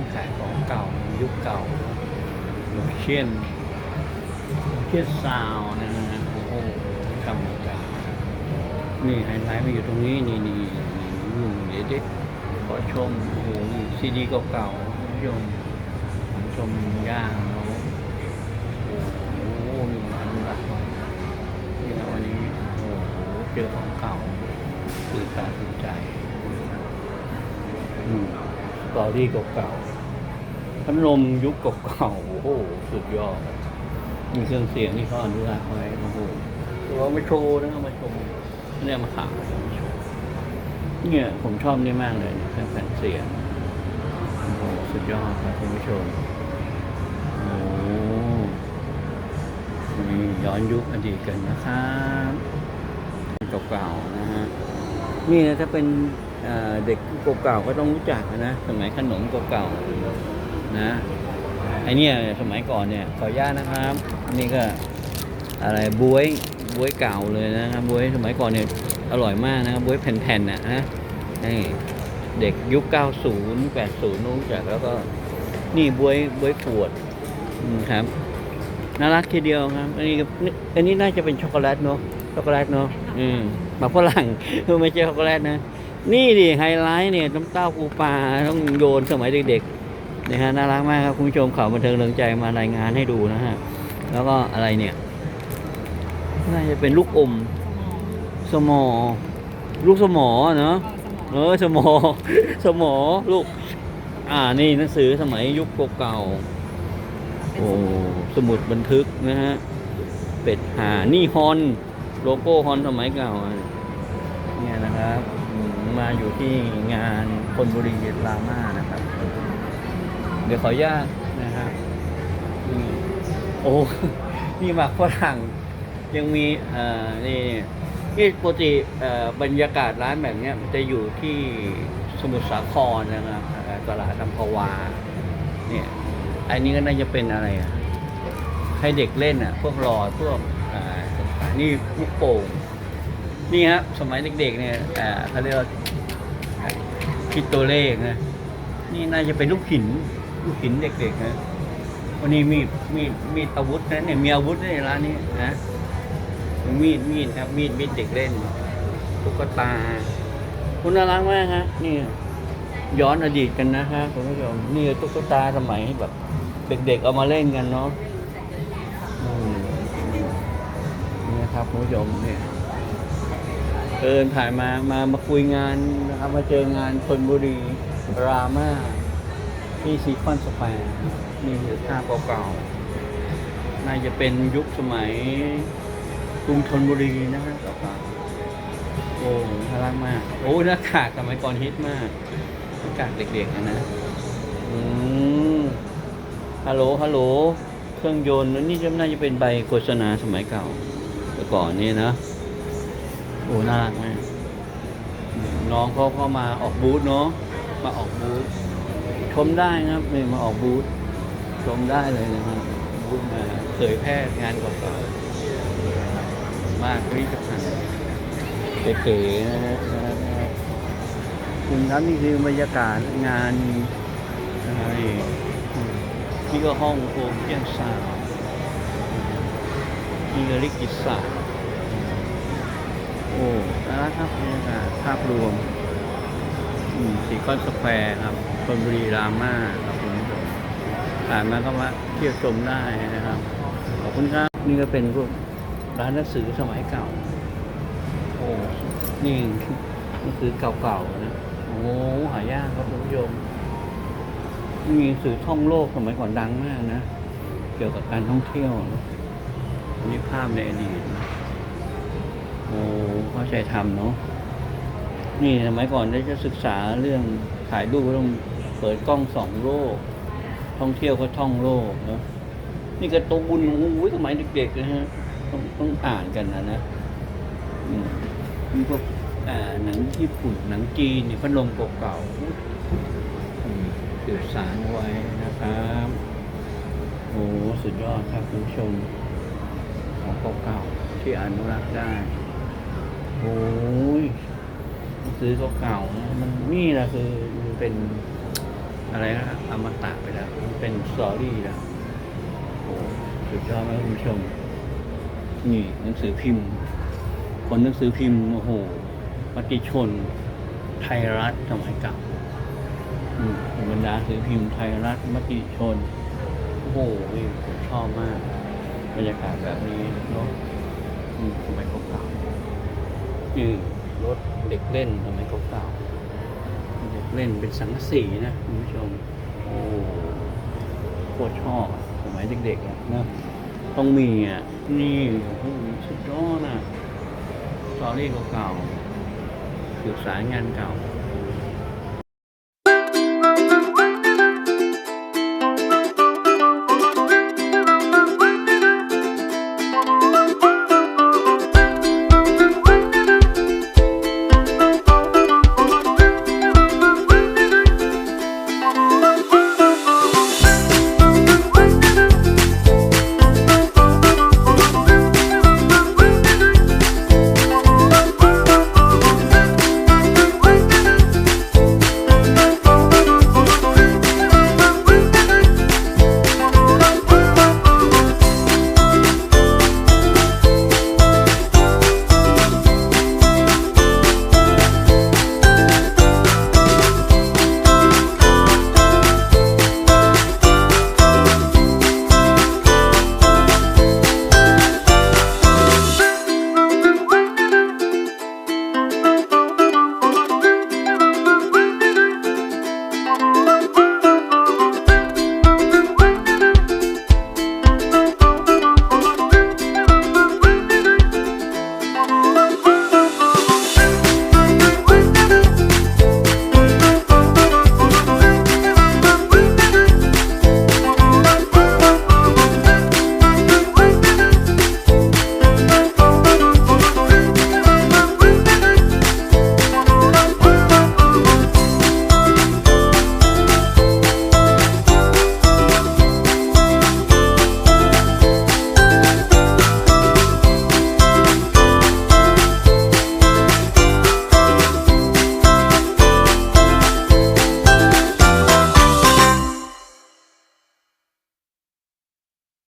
านขายของเก่ายุคเก่าเชียนเชียนซาวนะฮะโอ้โหกรรมการนี่ไฮไลท์มาอยู่ตรงนี้นี่นี่นี่เดี๋ยวดิขอชมโอ้โหซีดีเก่าๆคุณผู้ชมชมย่างเขาโอ้โหมีอันละนี่นะวันนี้โอ้โหเจอของเก่าตื่นตาตื่นใจอืมสตอรี่เก่าๆ พัดลมยุคเก่าๆโอ้โหสุดยอดมีเครื่องเสียงที่เขาอนุรักษ์ไว้โอ้โหเราไม่โชว์นะเอามาชมเนี่ยมาขายเนี่ยผมชอบนี่มากเลยเครื่องแผ่นเสียงโอ้โหสุดยอดครับคุณผู้ชมโอ้นี่ย้อนยุคอดีตกันนะครับเก่าๆนะฮะนี่นะถ้าเป็นเอ่อเด็กเก่าๆก็ต้องรู้จักนะสมัยขนมเก่าๆ นะไอเนี่ยสมัยก่อนเนี่ยขออนุญาตนะครับนี่ก็อะไรบวยบวยเก่าเลยนะครับบวยสมัยก่อนเนี่ยอร่อยมากนะครับบวยแผ่นๆน่ะนะนี่เด็กยุค 90 80รู้นจักแล้วก็นี่บวยบวยขวดอืมครับน่ารักทีเดียวครับ อันนี้อันนี้น่าจะเป็นช็อกโกแลตเนาะช็อกโกแลตเนาะอืมมาฝรั่งไม่ใช่ช็อกโกแลตนะ นี่ดิไฮไลท์เนี่ยน้ำเต้าปูปลาต้องโยนสมัยเด็กๆ นะฮะน่ารักมากครับคุณผู้ชมข่าวบันเทิงเริงใจมารายงานให้ดูนะฮะแล้วก็อะไรเนี่ยน่าจะเป็นลูกอมสมอ ลูกสมอเนาะเออสมอ สมอลูก อ่านี่หนังสือสมัยยุคเก่าๆโอ้สมุดบันทึกนะฮะเป็ดหานี่ฮอนโลโก้ฮอนสมัยเก่าอะเนี่ยนะครับอืมมาอยู่ที่งานคนบุรีรามานะครับเดี๋ยวขออนุญาตนะครับนี่โอ้นี่หมากฝรั่งยังมีอ่อนี่ที่ปกติอ่อบรรยากาศร้านแบบเนี้ยมันจะอยู่ที่สมุทรสาครนะครับตลาดอัมพวาเนี่ยอันนี้ก็น่าจะเป็นอะไรอะให้เด็กเล่นอะ พวกหลอพวกอ่านี่ลูกโป่งนี่ฮะสมัยเด็กๆเนี่ยอ่าเขาเรียกว่าคิดตัวเลขนะนี่น่าจะเป็นลูกหิน ลูกหินเด็กๆนะวันนี้มีดมีดมีดอาวุธนะเนี่ยมีอาวุธในร้านนี้นะมีดมีดครับมีดมีดเด็กเล่นตุ๊กตา คุณน่ารักมากฮะนี่ย้อนอดีตกันนะฮะคุณผู้ชมนี่ตุ๊กตาสมัยแบบ เด็กๆเอามาเล่นกันเนาะนี่นะครับคุณผู้ชมเนี่ยเดินถ่ายมามามาคุยงานนะครับมาเจองานชนบุรีรามา ที่ซีคอนสแควร์นี่คือภาพเก่าๆน่าจะเป็นยุคสมัยกรุงธนบุรีนะฮะเก่าๆโอ้น่ารักมาก โอ้หน้ากากสมัยก่อนฮิตมากหน้ากากเด็กๆนะนะอืมฮัลโหลฮัลโหลเครื่องยนต์นี่น่าจะเป็นใบโฆษณาสมัยเก่าแต่ก่อนนี่นะโอ้น่ารักมากน้องเขาเข้ามาออกบูธเนาะมาออกบูธ ชมได้นะครับนี่มาออกบูธชมได้เลยนะครับบูธมาเผยแพร่งานก่าๆมากพิพิธภัณฑ์เก๋ๆนะฮะนะครับคุณครับนี่คือบรรยากาศงานอะไรนี่ก็ห้องโฮมเพียงซาวนี่ก็ลิกิตศาสตร์โอ้นะครับบรรยากาศภาพรวม สีคอนสแควร์ครับธนบุรีรามาครับคุณผู้ชมผ่านมาก็มาเที่ยวชมได้นะครับ ขอบคุณครับ นี่ก็เป็นพวกร้านหนังสือสมัยเก่า โอ้ นี่หนังสือเก่าๆนะ โอ้ หายากครับคุณผู้ชมมีหนังสือท่องโลกสมัยก่อนดังมากนะ เกี่ยวกับการท่องเที่ยวนะนี่ภาพในอดีต โอ้เข้าใจทำเนาะ นี่สมัยก่อนได้จะศึกษาเรื่องถ่ายรูปก็ต้องเปิดกล้องสองโลก ท่องเที่ยวก็ท่องโลกเนาะนี่กร์ตูนโอ้ยสมัยเด็กๆนะฮะต้องต้องอ่านกันนะนะมีพวกหนังญี่ปุ่นหนังจีนนี่พัดลมเก่าๆอืมสืบสารไว้นะครับโอ้สุดยอดครับคุณผู้ชมของเก่าๆที่อนุรักษ์ได้โอ้ย หนังสือเก่าๆมันนี่แหละคือมันเป็นอะไรนะอมตะไปแล้ว มันเป็นสตอรี่แล้วโอ้สุดยอดมากคุณผู้ชม นี่หนังสือพิมพ์ คนหนังสือพิมพ์โอ้โหมติชน ไทยรัฐสมัยเก่าอืมบรรดาหนังสือพิมพ์ไทยรัฐมติชน โอ้โหผมชอบมาก บรรยากาศแบบนี้เนาะอืมสมัยเก่าๆนี่ รถเด็กเล่นสมัยเก่าๆเด็กเล่นเป็นสังกะสีนะคุณผู้ชม โอ้โคตรชอบสมัยเด็กๆอะนะต้องมีอะ นี่โอ้สุดยอดนะสตอรี่เก่าๆสืบสารงานเก่า